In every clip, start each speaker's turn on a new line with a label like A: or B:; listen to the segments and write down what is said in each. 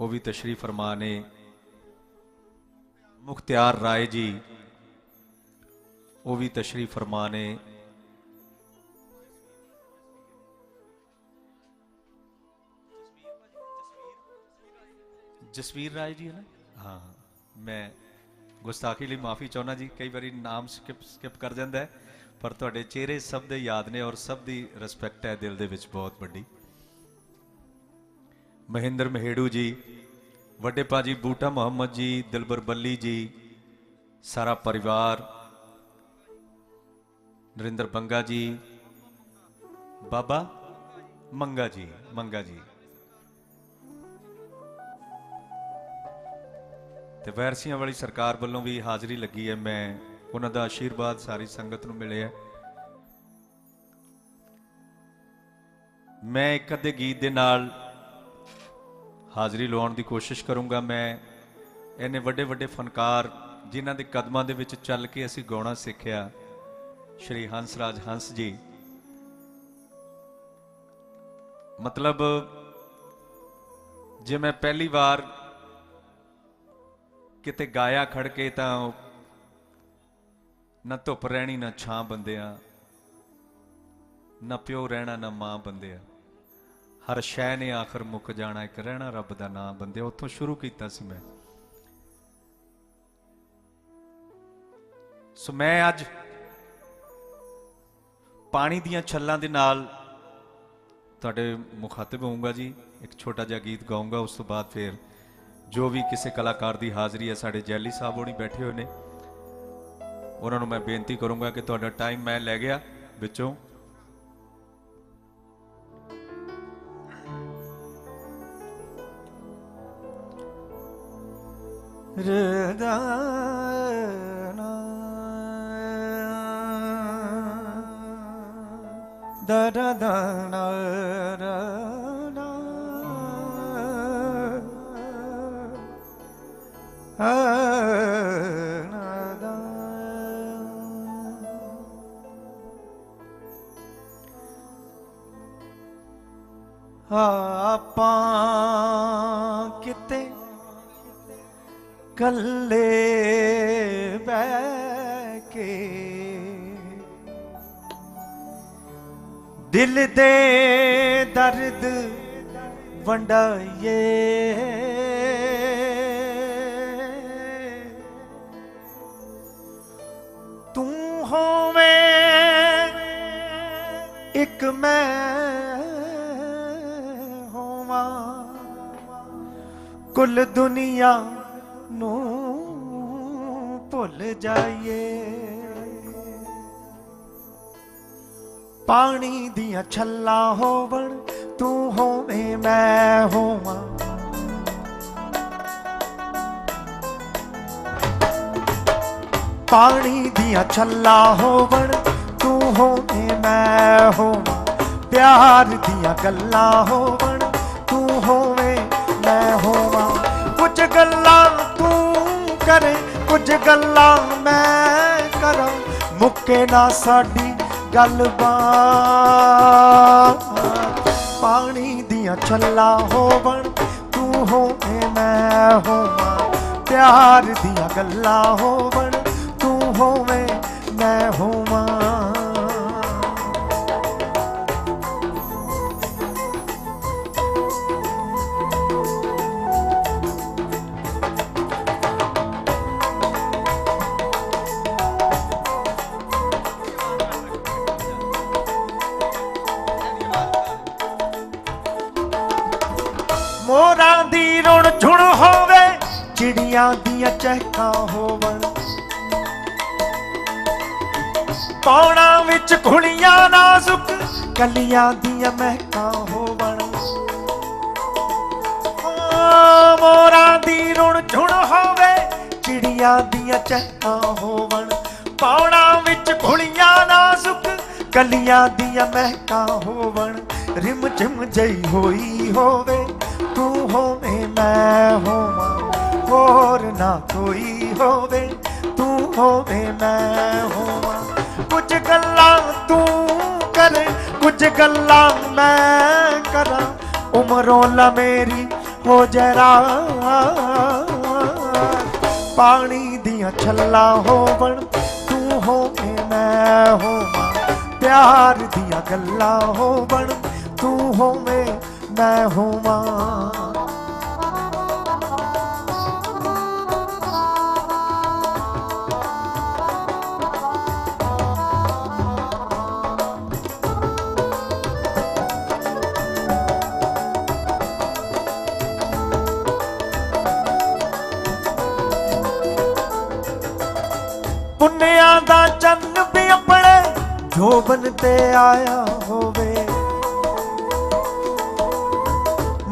A: ਉਹ ਵੀ ਤਸ਼ਰੀਫ ਫਰਮਾ ਨੇ ਮੁਖਤਿਆਰ ਰਾਏ ਜੀ ਉਹ ਵੀ ਤਸ਼ਰੀਫ ਫਰਮਾ ਨੇ ਜਸਵੀਰ ਰਾਏ ਜੀ ਹੈ ਨਾ? ਹਾਂ ਮੈਂ ਗੁਸਤਾਖੀ ਲਈ ਮਾਫੀ ਚਾਹੁੰਦਾ ਜੀ ਕਈ ਵਾਰੀ ਨਾਮ ਸਕਿਪ ਸਕਿਪ ਕਰ ਜਾਂਦਾ ਪਰ ਤੁਹਾਡੇ ਚਿਹਰੇ ਸਭ ਦੇ ਯਾਦ ਨੇ ਔਰ ਸਭ ਦੀ ਰਿਸਪੈਕਟ ਹੈ ਦਿਲ ਦੇ ਵਿੱਚ ਬਹੁਤ ਵੱਡੀ। ਮਹਿੰਦਰ ਮਹੇੜੂ ਜੀ, ਵੱਡੇ ਭਾਜੀ ਬੂਟਾ ਮੁਹੰਮਦ ਜੀ, ਦਿਲਬਰ ਬੱਲੀ ਜੀ, ਸਾਰਾ ਪਰਿਵਾਰ, ਨਰਿੰਦਰ ਬੰਗਾ ਜੀ, ਬਾਬਾ ਮੰਗਾ ਜੀ ਮੰਗਾ ਜੀ। ਤੇ ਵੈਰਸੀਆਂ ਵਾਲੀ ਸਰਕਾਰ ਵੱਲੋਂ ਵੀ ਹਾਜ਼ਰੀ ਲੱਗੀ ਹੈ, ਮੈਂ ਉਹਨਾਂ ਦਾ ਆਸ਼ੀਰਵਾਦ ਸਾਰੀ ਸੰਗਤ ਨੂੰ ਮਿਲਿਆ ਮੈਂ ਇੱਕ ਅੱਧੇ ਗੀਤ ਦੇ ਨਾਲ ਹਾਜ਼ਰੀ ਲਵਾਉਣ ਦੀ ਕੋਸ਼ਿਸ਼ ਕਰੂੰਗਾ ਮੈਂ। ਇਹਨੇ ਵੱਡੇ ਵੱਡੇ ਫਨਕਾਰ ਜਿਨ੍ਹਾਂ ਦੇ ਕਦਮਾਂ ਦੇ ਵਿੱਚ ਚੱਲ ਕੇ ਅਸੀਂ ਗਾਉਣਾ ਸਿੱਖਿਆ। ਸ਼੍ਰੀ ਹੰਸ ਰਾਜ ਹੰਸ ਜੀ। ਮਤਲਬ ਜੇ ਮੈਂ ਪਹਿਲੀ ਵਾਰ ਕਿਤੇ ਗਾਇਆ ਖੜ ਕੇ ਤਾਂ ਨਾ ਧੁੱਪ ਰਹਿਣੀ ਨਾ ਛਾਂ ਬੰਦਿਆ, ਨਾ ਪਿਓ ਰਹਿਣਾ ਨਾ ਮਾਂ ਬੰਦਿਆ। ਹਰ ਸ਼ੈ ਨੇ ਆਖਰ ਮੁੱਕ ਜਾਣਾ, ਇੱਕ ਰਹਿਣਾ ਰੱਬ ਦਾ ਨਾਮ ਬੰਦੇ ਉੱਥੋਂ ਸ਼ੁਰੂ ਕੀਤਾ ਸੀ ਮੈਂ। ਸੋ ਮੈਂ ਅੱਜ ਪਾਣੀ ਦੀਆਂ ਛੱਲਾਂ ਦੇ ਨਾਲ ਤੁਹਾਡੇ ਮੁਖਾਤਬ ਹੋਊਂਗਾ ਜੀ, ਇੱਕ ਛੋਟਾ ਜਿਹਾ ਗੀਤ ਗਾਉਂਗਾ ਉਸ ਤੋਂ ਬਾਅਦ ਫਿਰ ਜੋ ਵੀ ਕਿਸੇ ਕਲਾਕਾਰ ਦੀ ਹਾਜ਼ਰੀ ਹੈ, ਸਾਡੇ ਜੈਲੀ ਸਾਹਿਬ ਹੋਣੀ ਬੈਠੇ ਹੋਏ ਨੇ। ਉਹਨਾਂ ਨੂੰ ਮੈਂ ਬੇਨਤੀ ਕਰੂੰਗਾ ਕਿ ਤੁਹਾਡਾ ਟਾਈਮ ਮੈਂ ਲੈ ਗਿਆ ਵਿੱਚੋਂ।
B: da da da da da ah ਕੱਲੇ ਬਹਿ ਕੇ ਦਿਲ ਦੇ ਦਰਦ ਵੰਡਾਈਏ। ਤੂੰ ਹੋਵੇਂ ਇੱਕ ਮੈਂ ਹੋਵਾਂ। ਕੁੱਲ ਦੁਨੀਆ ਨੂੰ ਭੁੱਲ ਜਾਈਏ। ਪਾਣੀ ਦੀਆਂ ਛੱਲਾ ਹੋਵਣ, ਤੂੰ ਹੋਵੇਂ ਮੈਂ ਹੋਵਾਂ। ਪਾਣੀ ਦੀਆਂ ਛੱਲਾ ਹੋਵਣ, ਤੂੰ ਹੋਵੇਂ ਮੈਂ ਹੋਵਾਂ। ਪਿਆਰ ਦੀਆਂ ਗੱਲਾਂ ਹੋਵਣ ਕਰੇ ਕੁਝ ਗੱਲਾਂ ਮੈਂ ਕਰਾਂ, ਮੁੱਕੇ ਨਾ ਸਾਡੀ ਗੱਲਬਾਤ ਪਾਣੀ ਦੀਆਂ ਛੱਲਾਂ ਹੋਵਣ, ਤੂੰ ਹੋਵੇਂ ਮੈਂ ਹੋਵਾਂ। ਪਿਆਰ ਦੀਆਂ ਗੱਲਾਂ ਹੋਵਣ, ਤੂੰ ਹੋਵੇਂ ਮੈਂ ਹੋਵਾਂ। ਦੀ ਰੁਣ ਝੁਣ ਹੋਵੇ, ਚਿੜੀਆਂ ਦੀਆਂ ਚਹਿਕਾਂ ਹੋਵਣ। ਪੌਣਾ ਵਿੱਚ ਖੁਲੀਆਂ ਨਾਜ਼ੁਕ ਕਲੀਆਂ ਦੀਆਂ ਮਹਿਕਾਂ ਹੋਵਣ। ਮੋਰਾਂ ਦੀ ਰੁਣ ਝੁਣ ਹੋਵੇ, ਚਿੜੀਆਂ ਦੀਆਂ ਚਹਿਕਾਂ ਹੋਵਣ। ਪੌਣਾ ਵਿੱਚ ਖੁਲੀਆਂ ਨਾਜ਼ੁਕ ਕਲੀਆਂ ਦੀਆਂ ਮਹਿਕਾਂ ਹੋਵਣ। ਰਿਮ ਝਿਮ ਜਈ ਹੋਈ ਹੋਵੇ ਨਾ ਕੋਈ ਹੋਵੇ, ਤੂੰ ਹੋਵੇ ਮੈਂ ਹੋਵਾਂ। ਕੁਝ ਗੱਲਾਂ ਤੂੰ ਕਰੇ, ਕੁਝ ਗੱਲਾਂ ਮੈਂ ਕਰਾਂ। ਉਮਰੋਂ ਲਾ ਮੇਰੀ ਹੋ ਜਰਾ ਪਾਣੀ ਦੀਆਂ ਛੱਲਾਂ ਹੋਵਣ, ਤੂੰ ਹੋਵੇਂ ਮੈਂ ਹੋਵਾਂ। ਪਿਆਰ ਦੀਆਂ ਗੱਲਾਂ ਹੋਵਣ, ਤੂੰ ਹੋਵੇਂ ਮੈਂ ਹੋਵਾਂ। ਪੁੰਨਿਆਂ ਦਾ ਚੰਨ ਵੀ ਆਪਣੇ ਜੋਬਨ ਤੇ ਆਇਆ ਹੋਵੇ।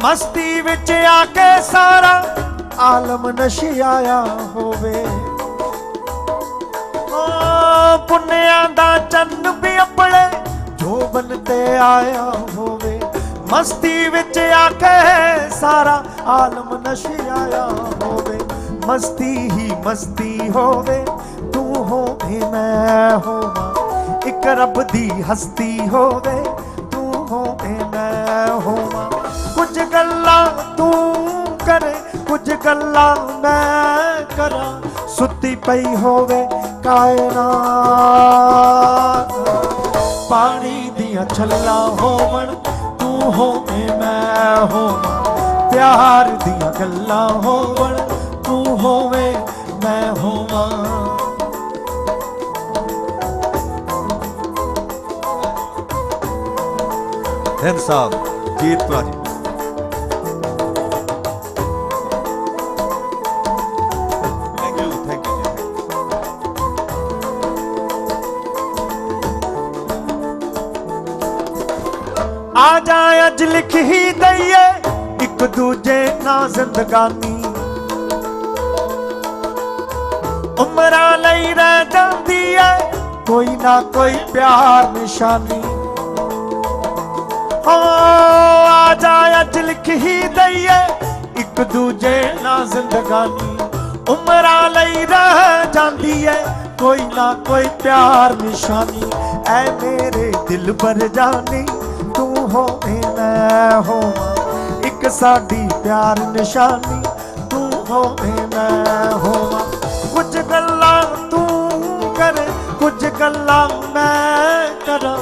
B: ਮਸਤੀ ਵਿੱਚ ਆ ਕੇ ਸਾਰਾ ਆਲਮ ਨਸ਼ਿਆਇਆ ਹੋਵੇ। ਓ ਪੁੰਨਿਆਂ ਦਾ ਚੰਨ ਵੀ ਆਪਣੇ ਜੋਬਨ ਤੇ ਆਇਆ ਹੋਵੇ। ਮਸਤੀ ਵਿੱਚ ਆ ਕੇ ਸਾਰਾ ਆਲਮ ਨਸ਼ਿਆਇਆ ਹੋਵੇ। ਮਸਤੀ ਹੀ ਮਸਤੀ ਹੋਵੇ। ਮੈਂ ਹੋਵਾਂ, ਇੱਕ ਰੱਬ ਦੀ ਹਸਤੀ ਹੋਵੇ, ਤੂੰ ਹੋਵੇ ਮੈਂ ਹੋਵਾਂ। ਕੁਝ ਗੱਲਾਂ ਤੂੰ ਕਰੇ, ਕੁਝ ਗੱਲਾਂ ਮੈਂ ਕਰਾਂ। ਸੁੱਤੀ ਪਈ ਹੋਵੇ ਕਾਇਨਾਤ। ਪਾਣੀ ਦੀਆਂ ਛੱਲਾਂ ਹੋਵਣ, ਤੂੰ ਹੋਵੇਂ ਮੈਂ ਹੋਵਾਂ। ਪਿਆਰ ਦੀਆਂ ਗੱਲਾਂ ਹੋਵਣ, ਤੂੰ ਹੋਵੇਂ ਮੈਂ ਹੋਵਾਂ।
A: ਹਿੰਦ ਸਾਹਿਬ ਜੀਤ ਭਰਾ ਜੀ
B: ਆ ਜਾ ਅੱਜ ਲਿਖ ਹੀ ਦਈਏ, ਇੱਕ ਦੂਜੇ ਨਾਲ ਜ਼ਿੰਦਗਾਨੀ। ਉਮਰਾਂ ਲਈ ਰਹਿ ਜਾਂਦੀ ਏ, ਕੋਈ ਨਾ ਕੋਈ ਪਿਆਰ ਨਿਸ਼ਾਨੀ। ਆ ਜਾ, ਅੱਜ ਲਿਖ ਹੀ ਦਈਏ। ਇੱਕ ਦੂਜੇ ਨਾਲ ਜ਼ਿੰਦਗਾਨੀ ਉਮਰਾਂ ਲਈ ਰਹਿ ਜਾਂਦੀ ਏ। ਕੋਈ ਨਾ ਕੋਈ ਪਿਆਰ ਨਿਸ਼ਾਨੀ, ਐ ਮੇਰੇ ਦਿਲ ਪਰ ਜਾਨੀ। ਤੂੰ ਹੋਵੇਂ, ਮੈਂ ਹੋਵਾਂ, ਇੱਕ ਸਾਡੀ ਪਿਆਰ ਨਿਸ਼ਾਨੀ। ਤੂੰ ਹੋਵੇਂ, ਮੈਂ ਹੋਵਾਂ। ਕੁਝ ਗੱਲਾਂ ਤੂੰ ਕਰ, ਕੁਝ ਗੱਲਾਂ ਮੈਂ ਕਰਾਂ।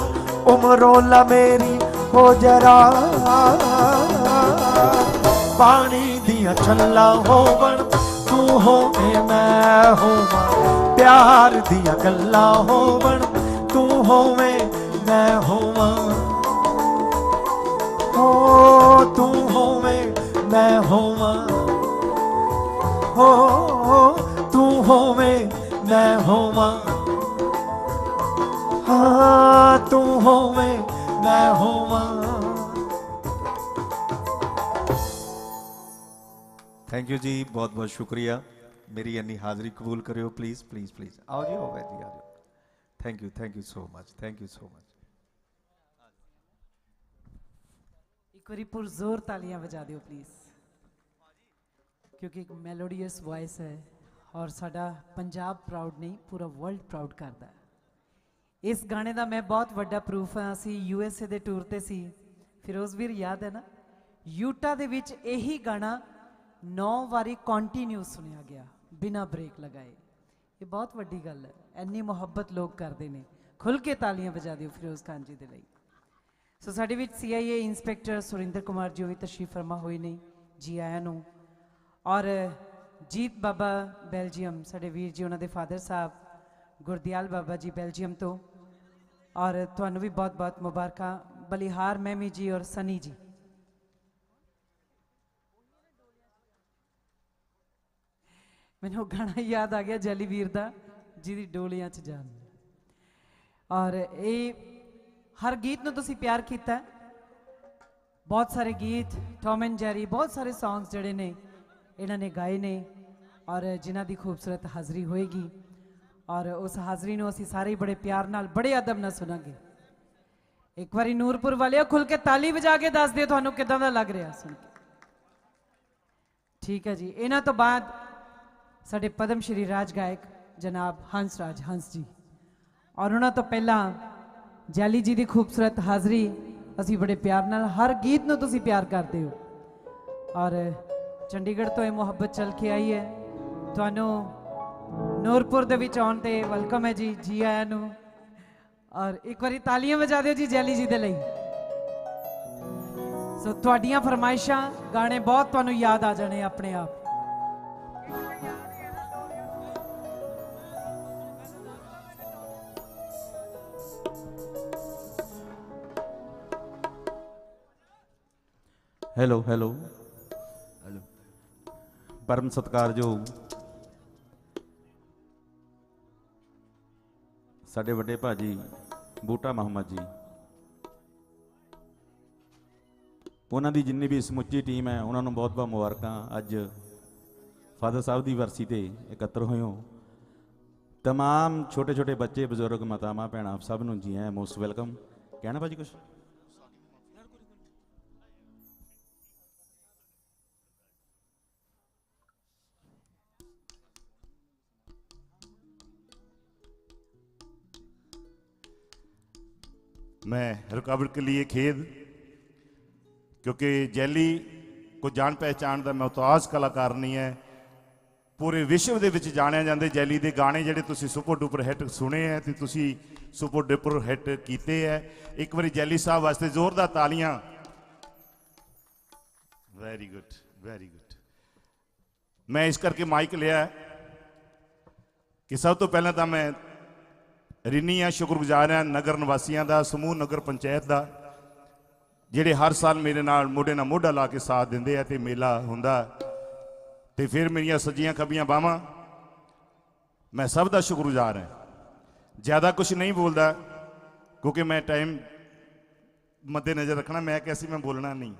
B: ਉਮਰੋਂ ਲਾ ਮੇਰੀ ਹੋ ਜਰਾ। ਪਾਣੀ ਦੀਆਂ ਛੱਲਾਂ ਹੋਵਣ, ਤੂੰ ਹੋਵੇਂ ਮੈਂ ਹੋਵਾਂ। ਪਿਆਰ ਦੀਆਂ ਗੱਲਾਂ ਹੋਵਣ, ਤੂੰ ਹੋਵੇਂ ਮੈਂ ਹੋਵਾਂ। ਹੋ, ਤੂੰ ਹੋਵੇਂ ਮੈਂ ਹੋਵਾਂ। ਹੋ, ਤੂੰ ਹੋਵੇਂ ਮੈਂ ਹੋਵਾਂ। ਹਾਂ, ਤੂੰ ਹੋਵੇਂ ਮੈਂ ਹੋਵਾਂ।
A: ਥੈਂਕ ਯੂ ਜੀ ਬਹੁਤ ਬਹੁਤ ਸ਼ੁਕਰੀਆ। ਮੇਰੀ ਇੰਨੀ ਹਾਜ਼ਰੀ ਕਬੂਲ ਕਰਿਓ ਪਲੀਜ਼ ਪਲੀਜ਼ ਪਲੀਜ਼ ਆਓ ਜੀ ਹੋਵੇ ਜੀ ਆਓ thank you thank you so much thank you so much
C: ਇੱਕ ਵਾਰੀ ਪੁਰਜ਼ੋਰ ਤਾਲੀਆਂ ਵਜਾ ਦਿਓ ਪਲੀਜ਼ ਕਿਉਂਕਿ ਇੱਕ ਮੈਲੋਡੀਅਸ ਵੌਇਸ ਹੈ ਔਰ ਸਾਡਾ ਪੰਜਾਬ ਪ੍ਰਾਊਡ ਨਹੀਂ ਪੂਰਾ ਵਰਲਡ ਪ੍ਰਾਊਡ ਕਰਦਾ ਹੈ। ਇਸ ਗਾਣੇ ਦਾ ਮੈਂ ਬਹੁਤ ਵੱਡਾ ਪ੍ਰੂਫ ਹਾਂ। ਅਸੀਂ ਯੂ ਐਸ ਏ ਦੇ ਟੂਰ ਤੇ ਸੀ। ਫਿਰੋਜ਼ ਵੀਰ, ਯਾਦ ਹੈ ਨਾ? ਯੂਟਾ ਦੇ ਵਿੱਚ ਇਹੀ ਗਾਣਾ 9 ਵਾਰੀ ਕੰਟੀਨਿਊ ਸੁਣਿਆ ਗਿਆ, ਬਿਨਾਂ ਬ੍ਰੇਕ ਲਗਾਏ। ਇਹ ਬਹੁਤ ਵੱਡੀ ਗੱਲ ਹੈ। ਇੰਨੀ ਮੁਹੱਬਤ ਲੋਕ ਕਰਦੇ ਨੇ। ਖੁੱਲ ਕੇ ਤਾਲੀਆਂ ਵਜਾ ਦਿਓ ਫਿਰੋਜ਼ ਖਾਨ ਜੀ ਦੇ ਲਈ। ਸੋ ਸਾਡੇ ਵਿੱਚ ਸੀਆਈਏ ਇੰਸਪੈਕਟਰ ਸੁਰਿੰਦਰ ਕੁਮਾਰ ਜੀ ਵੀ ਤਸ਼ਰੀਫ ਫਰਮਾ ਹੋਏ ਨੇ, ਜੀ ਆਇਆਂ ਨੂੰ। ਔਰ ਜੀਤ ਬਾਬਾ ਬੈਲਜੀਅਮ, ਸਾਡੇ ਵੀਰ ਜੀ, ਉਹਨਾਂ ਦੇ ਫਾਦਰ ਸਾਹਿਬ, ਗੁਰਦਿਆਲ ਬਾਬਾ ਜੀ ਬੈਲਜੀਅਮ ਤੋਂ। ਔਰ ਤੁਹਾਨੂੰ ਵੀ ਬਹੁਤ-ਬਹੁਤ ਮੁਬਾਰਕਾਂ ਬਲਿਹਾਰ ਮੈਮੀ ਜੀ ਔਰ ਸਨੀ ਜੀ ਮੈਨੂੰ ਗਾਣਾ ਯਾਦ ਆ ਗਿਆ ਜੈਲੀ ਵੀਰ ਦਾ ਜਿਹਦੀ ਡੋਲੀਆਂ 'ਚ ਜਾਨ ਔਰ ਇਹ ਹਰ ਗੀਤ ਨੂੰ ਤੁਸੀਂ ਪਿਆਰ ਕੀਤਾ ਹੈ। ਬਹੁਤ ਸਾਰੇ ਗੀਤ ਟੌਮ ਐਂਡ ਜੈਰੀ ਬਹੁਤ ਸਾਰੇ ਸੌਂਗਸ ਜਿਹੜੇ ਨੇ ਇਹਨਾਂ ਨੇ ਗਾਏ ਨੇ ਔਰ ਜਿਨ੍ਹਾਂ ਦੀ ਖੂਬਸੂਰਤ ਹਾਜ਼ਰੀ ਹੋਏਗੀ ਔਰ ਉਸ ਹਾਜ਼ਰੀ ਨੂੰ ਅਸੀਂ ਸਾਰੇ ਬੜੇ ਪਿਆਰ ਨਾਲ, ਬੜੇ ਅਦਬ ਨਾਲ ਸੁਣਾਂਗੇ। ਇੱਕ ਵਾਰੀ ਨੂਰਪੁਰ ਵਾਲਿਓ ਖੁੱਲ ਕੇ ਤਾਲੀ ਵਜਾ ਕੇ ਦੱਸ ਦਿਓ ਤੁਹਾਨੂੰ ਕਿਦਾਂ ਦਾ ਲੱਗ ਰਿਹਾ ਸੁਣ ਕੇ। ਠੀਕ ਹੈ ਜੀ, ਇਹਨਾਂ ਤੋਂ ਬਾਅਦ ਸਾਡੇ ਪਦਮ ਸ਼੍ਰੀ ਰਾਜ ਗਾਇਕ ਜਨਾਬ ਹੰਸ ਰਾਜ, ਹੰਸ ਜੀ। ਔਰ ਉਹਨਾਂ ਤੋਂ ਪਹਿਲਾਂ ਜੈਲੀ ਜੀ ਦੀ ਖੂਬਸੂਰਤ ਹਾਜ਼ਰੀ ਅਸੀਂ ਬੜੇ ਪਿਆਰ ਨਾਲ, ਹਰ ਗੀਤ ਨੂੰ ਤੁਸੀਂ ਪਿਆਰ ਕਰਦੇ ਹੋ। ਔਰ ਚੰਡੀਗੜ੍ਹ ਤੋਂ ਇਹ ਮੁਹੱਬਤ ਚੱਲ ਕੇ ਆਈ ਹੈ। ਤੁਹਾਨੂੰ ਨੂਰਪੁਰ ਦੇ ਵਿੱਚ ਆਉਣ ਤੇ ਵੈਲਕਮ ਹੈ ਜੀ ਜੀ ਆਇਆਂ ਨੂੰ। ਔਰ ਇੱਕ ਵਾਰੀ ਤਾਲੀਆਂ ਵਜਾ ਦਿਓ ਜੀ ਜੈਲੀ ਜੀ ਦੇ ਲਈ। ਸੋ ਤੁਹਾਡੀਆਂ ਫਰਮਾਇਸ਼ਾਂ ਗਾਣੇ ਬਹੁਤ ਤੁਹਾਨੂੰ ਯਾਦ ਆ ਜਾਣੇ ਆਪਣੇ ਆਪ।
D: ਹੈਲੋ ਹੈਲੋ ਹੈਲੋ ਪਰਮ ਸਤਿਕਾਰਯੋਗ ਸਾਡੇ ਵੱਡੇ ਭਾਜੀ ਬੂਟਾ ਮੁਹੰਮਦ ਜੀ ਉਹਨਾਂ ਦੀ ਜਿੰਨੀ ਵੀ ਸਮੁੱਚੀ ਟੀਮ ਹੈ ਉਹਨਾਂ ਨੂੰ ਬਹੁਤ-ਬਹੁਤ ਮੁਬਾਰਕਾਂ ਅੱਜ ਫਾਦਰ ਸਾਹਿਬ ਦੀ ਵਰਸੀ ਤੇ ਇਕੱਤਰ ਹੋਏ ਹੋ तमाम ਛੋਟੇ-ਛੋਟੇ ਬੱਚੇ ਬਜ਼ੁਰਗ ਮਾਤਾਵਾਂ ਭੈਣਾਂ ਸਭ ਨੂੰ ਜੀ ਆਇਆਂ ਮੋਸਟ ਵੈਲਕਮ ਕਹਿਣਾ ਭਾਜੀ ਕੁਛ
E: मैं रुकावट के लिए खेद क्योंकि जैली को जान पहचान ਦਾ ਮਹਤਾਜ ਕਲਾਕਾਰ ਨਹੀਂ ਹੈ ਪੂਰੇ ਵਿਸ਼ਵ ਦੇ ਵਿੱਚ ਜਾਣਿਆ ਜਾਂਦੇ ਜੈਲੀ ਦੇ ਗਾਣੇ ਜਿਹੜੇ ਤੁਸੀਂ ਸੁਪਰ ਡੂਪਰ ਹਿੱਟ ਸੁਣੇ ਹੈ ਤੇ ਤੁਸੀਂ ਸੁਪਰ ਡੂਪਰ ਹਿੱਟ ਕੀਤੇ ਹੈ ਇੱਕ ਵਾਰੀ ਜੈਲੀ ਸਾਹਿਬ ਵਾਸਤੇ ਜ਼ੋਰਦਾਰ ਤਾਲੀਆਂ ਵੈਰੀ ਗੁੱਡ ਵੈਰੀ ਗੁੱਡ ਮੈਂ ਇਸ ਕਰਕੇ ਮਾਈਕ ਲਿਆ ਹੈ ਕਿ ਸਭ ਤੋਂ ਪਹਿਲਾਂ ਤਾਂ ਮੈਂ ਰਿਨੀ ਆ ਸ਼ੁਕਰਗੁਜ਼ਾਰ ਹਾਂ ਨਗਰ ਨਿਵਾਸੀਆਂ ਦਾ, ਸਮੂਹ ਨਗਰ ਪੰਚਾਇਤ ਦਾ, ਜਿਹੜੇ ਹਰ ਸਾਲ ਮੇਰੇ ਨਾਲ ਮੋਢੇ ਨਾਲ ਮੋਢਾ ਲਾ ਕੇ ਸਾਥ ਦਿੰਦੇ ਆ ਤੇ ਮੇਲਾ ਹੁੰਦਾ। ਤੇ ਫਿਰ ਮੇਰੀਆਂ ਸੱਜੀਆਂ ਖੱਬੀਆਂ ਬਾਹਾਂ, ਮੈਂ ਸਭ ਦਾ ਸ਼ੁਕਰਗੁਜ਼ਾਰ ਹਾਂ। ਜ਼ਿਆਦਾ ਕੁਝ ਨਹੀਂ ਬੋਲਦਾ, ਕਿਉਂਕਿ ਮੈਂ ਟਾਈਮ ਮੱਦੇ ਨਜ਼ਰ ਰੱਖਣਾ, ਮੈਂ ਕਿਹਾ ਮੈਂ ਬੋਲਣਾ ਨਹੀਂ।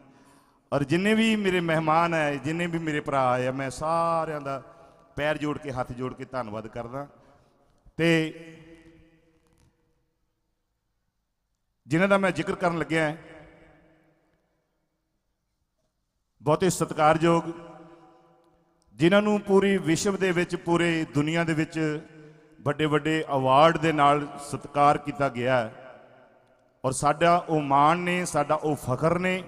E: ਔਰ ਜਿੰਨੇ ਵੀ ਮੇਰੇ ਮਹਿਮਾਨ ਆਏ, ਜਿੰਨੇ ਵੀ ਮੇਰੇ ਭਰਾ ਆਏ ਆ ਮੈਂ ਸਾਰਿਆਂ ਦਾ ਪੈਰ ਜੋੜ ਕੇ, ਹੱਥ ਜੋੜ ਕੇ ਧੰਨਵਾਦ ਕਰਦਾ। ਤੇ ਜਿਨ੍ਹਾਂ ਦਾ ਮੈਂ ਜ਼ਿਕਰ ਕਰਨ ਲੱਗਿਆ ਹਾਂ, ਬਹੁਤੇ ਸਤਿਕਾਰਯੋਗ ਜਿਨ੍ਹਾਂ ਨੂੰ ਪੂਰੀ ਵਿਸ਼ਵ ਦੇ ਵਿੱਚ ਪੂਰੇ ਦੁਨੀਆ ਦੇ ਵਿੱਚ ਵੱਡੇ ਵੱਡੇ ਅਵਾਰਡ ਦੇ ਨਾਲ ਸਤਿਕਾਰ ਕੀਤਾ ਗਿਆ ਹੈ। ਔਰ ਸਾਡਾ ਉਹ ਮਾਣ ਨੇ ਸਾਡਾ ਉਹ ਫਖਰ ਨੇ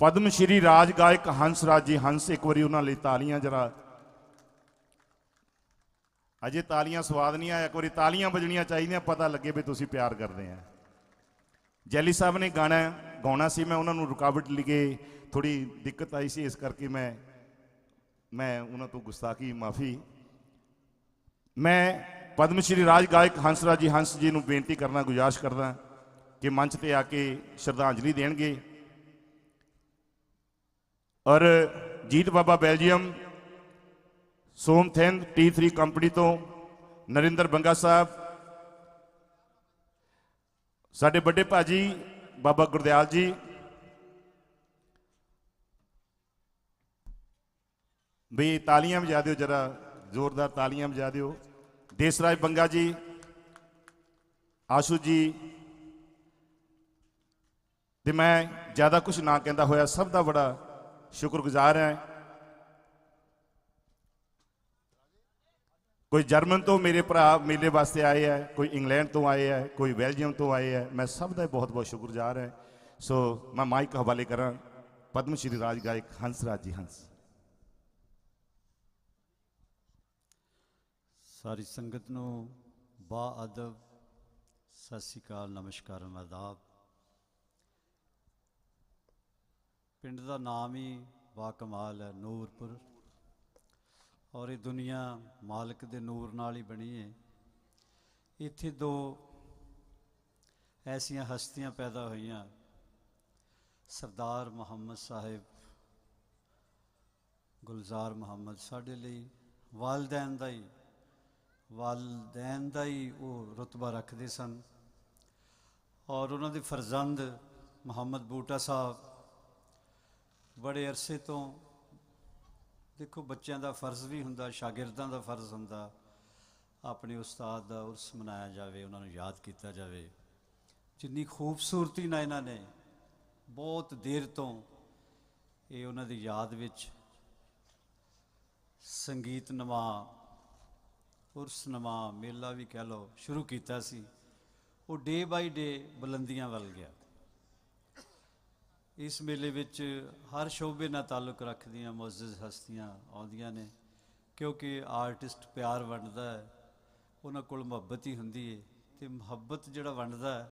E: ਪਦਮ ਸ਼੍ਰੀ ਰਾਜ ਗਾਇਕ ਹੰਸ ਰਾਜ ਜੀ ਹੰਸ ਇੱਕ ਵਾਰੀ ਉਹਨਾਂ ਲਈ ਤਾਲੀਆਂ ਜਰਾ ਅਜੇ ਤਾਲੀਆਂ ਸਵਾਦ ਨਹੀਂ ਆਇਆ, ਇੱਕ ਵਾਰੀ ਤਾਲੀਆਂ ਵੱਜਣੀਆਂ ਚਾਹੀਦੀਆਂ, ਪਤਾ ਲੱਗੇ ਵੀ ਤੁਸੀਂ ਪਿਆਰ ਕਰਦੇ ਆ। ਜੈਲੀ ਸਾਹਿਬ ਨੇ ਗਾਣਾ ਗਾਉਣਾ ਸੀ, ਮੈਂ ਉਹਨਾਂ ਨੂੰ ਰੁਕਾਵਟ ਲਿਗੇ ਥੋੜੀ ਦਿੱਕਤ ਆਈ ਸੀ, ਇਸ ਕਰਕੇ ਮੈਂ ਮੈਂ ਉਹਨਾਂ ਤੋਂ ਗੁਸਤਾਖੀ, ਮਾਫੀ। ਮੈਂ ਪਦਮ ਸ਼੍ਰੀ ਰਾਜ ਗਾਇਕ ਹੰਸਰਾਜ ਜੀ, ਹੰਸ ਜੀ ਨੂੰ ਬੇਨਤੀ ਕਰਨਾ, ਗੁਜ਼ਾਰਿਸ਼ ਕਰਦਾ ਕਿ ਮੰਚ ਤੇ ਆ ਕੇ ਸ਼ਰਧਾਂਜਲੀ ਦੇਣਗੇ। ਔਰ ਜੀਤ ਬਾਬਾ ਬੈਲਜੀਅਮ ਸੋਮਥੈਨ T3 ਕੰਪਨੀ ਤੋਂ ਨਰਿੰਦਰ ਬੰਗਾ ਸਾਹਿਬ। ਸਾਡੇ ਵੱਡੇ ਭਾਜੀ ਬਾਬਾ ਗੁਰਦਿਆਲ ਜੀ। ਵੀ ਤਾਲੀਆਂ ਵਜਾ ਦਿਓ ਜਰਾ, ਜ਼ੋਰਦਾਰ ਤਾਲੀਆਂ ਵਜਾ ਦਿਓ। ਦੇਸਰਾਜ ਬੰਗਾ ਜੀ, ਆਸ਼ੂ ਜੀ। ਤੇ ਮੈਂ ਜ਼ਿਆਦਾ ਕੁਝ ਨਾ ਕਹਿੰਦਾ ਹੋਇਆ, ਸਭ ਦਾ ਬੜਾ ਸ਼ੁਕਰਗੁਜ਼ਾਰ ਹਾਂ। ਕੋਈ ਜਰਮਨ ਤੋਂ ਮੇਰੇ ਭਰਾ ਮੇਲੇ ਵਾਸਤੇ ਆਏ ਹੈ, ਕੋਈ ਇੰਗਲੈਂਡ ਤੋਂ ਆਏ ਹੈ, ਕੋਈ ਬੈਲਜੀਅਮ ਤੋਂ ਆਏ ਹੈ, ਮੈਂ ਸਭ ਦਾ ਬਹੁਤ ਬਹੁਤ ਸ਼ੁਕਰਗੁਜ਼ਾਰ ਹਾਂ। ਸੋ ਮੈਂ ਮਾਈਕ ਹਵਾਲੇ ਕਰਾਂ। ਪਦਮ ਸ਼੍ਰੀ ਰਾਜ ਗਾਇਕ ਹੰਸ ਰਾਜ ਜੀ, ਹੰਸ।
F: ਸਾਰੀ ਸੰਗਤ ਨੂੰ ਬਾ ਅਦਬ ਸਤਿ ਸ਼੍ਰੀ ਅਕਾਲ, ਨਮਸਕਾਰ ਆਦਾਬ ਪਿੰਡ ਦਾ ਨਾਮ ਹੀ ਬਾ ਕਮਾਲ ਹੈ, ਨੂਰਪੁਰ। ਔਰ ਇਹ ਦੁਨੀਆ ਮਾਲਕ ਦੇ ਨੂਰ ਨਾਲ ਹੀ ਬਣੀ ਹੈ। ਇੱਥੇ ਦੋ ਐਸੀਆਂ ਹਸਤੀਆਂ ਪੈਦਾ ਹੋਈਆਂ। ਸਰਦਾਰ ਮੁਹੰਮਦ ਸਾਹਿਬ, ਗੁਲਜ਼ਾਰ ਮੁਹੰਮਦ ਸਾਡੇ ਲਈ ਵਾਲਦੈਨ ਦਾ ਹੀ, ਵਾਲਦੈਨ ਦਾ ਹੀ ਉਹ ਰਤਬਾ ਰੱਖਦੇ ਸਨ। ਔਰ ਉਹਨਾਂ ਦੇ ਫਰਜ਼ੰਦ ਮੁਹੰਮਦ ਬੂਟਾ ਸਾਹਿਬ ਬੜੇ ਅਰਸੇ ਤੋਂ ਦੇਖੋ, ਬੱਚਿਆਂ ਦਾ ਫਰਜ਼ ਵੀ ਹੁੰਦਾ, ਸ਼ਾਗਿਰਦਾਂ ਦਾ ਫਰਜ਼ ਹੁੰਦਾ, ਆਪਣੇ ਉਸਤਾਦ ਦਾ ਉਰਸ ਮਨਾਇਆ ਜਾਵੇ, ਉਹਨਾਂ ਨੂੰ ਯਾਦ ਕੀਤਾ ਜਾਵੇ। ਜਿੰਨੀ ਖੂਬਸੂਰਤੀ ਨਾਲ ਇਹਨਾਂ ਨੇ ਬਹੁਤ ਦੇਰ ਤੋਂ ਇਹ ਉਹਨਾਂ ਦੀ ਯਾਦ ਵਿੱਚ ਸੰਗੀਤ ਨਵਾ, ਉਰਸ ਨਵਾ ਮੇਲਾ ਵੀ ਕਹਿ ਲਓ, ਸ਼ੁਰੂ ਕੀਤਾ ਸੀ। ਉਹ ਡੇ ਬਾਈ ਡੇ ਬੁਲੰਦੀਆਂ ਵੱਲ ਗਿਆ। ਇਸ ਮੇਲੇ ਵਿੱਚ ਹਰ ਸ਼ੋਬੇ ਨਾਲ ਤਾਲੁਕ ਰੱਖਦੀਆਂ ਮੁਅੱਜ਼ਜ਼ ਹਸਤੀਆਂ ਆਉਂਦੀਆਂ ਨੇ, ਕਿਉਂਕਿ ਆਰਟਿਸਟ ਪਿਆਰ ਵੰਡਦਾ ਹੈ, ਉਹਨਾਂ ਕੋਲ ਮੁਹੱਬਤ ਹੀ ਹੁੰਦੀ ਹੈ ਤੇ ਮੁਹੱਬਤ ਜਿਹੜਾ ਵੰਡਦਾ ਹੈ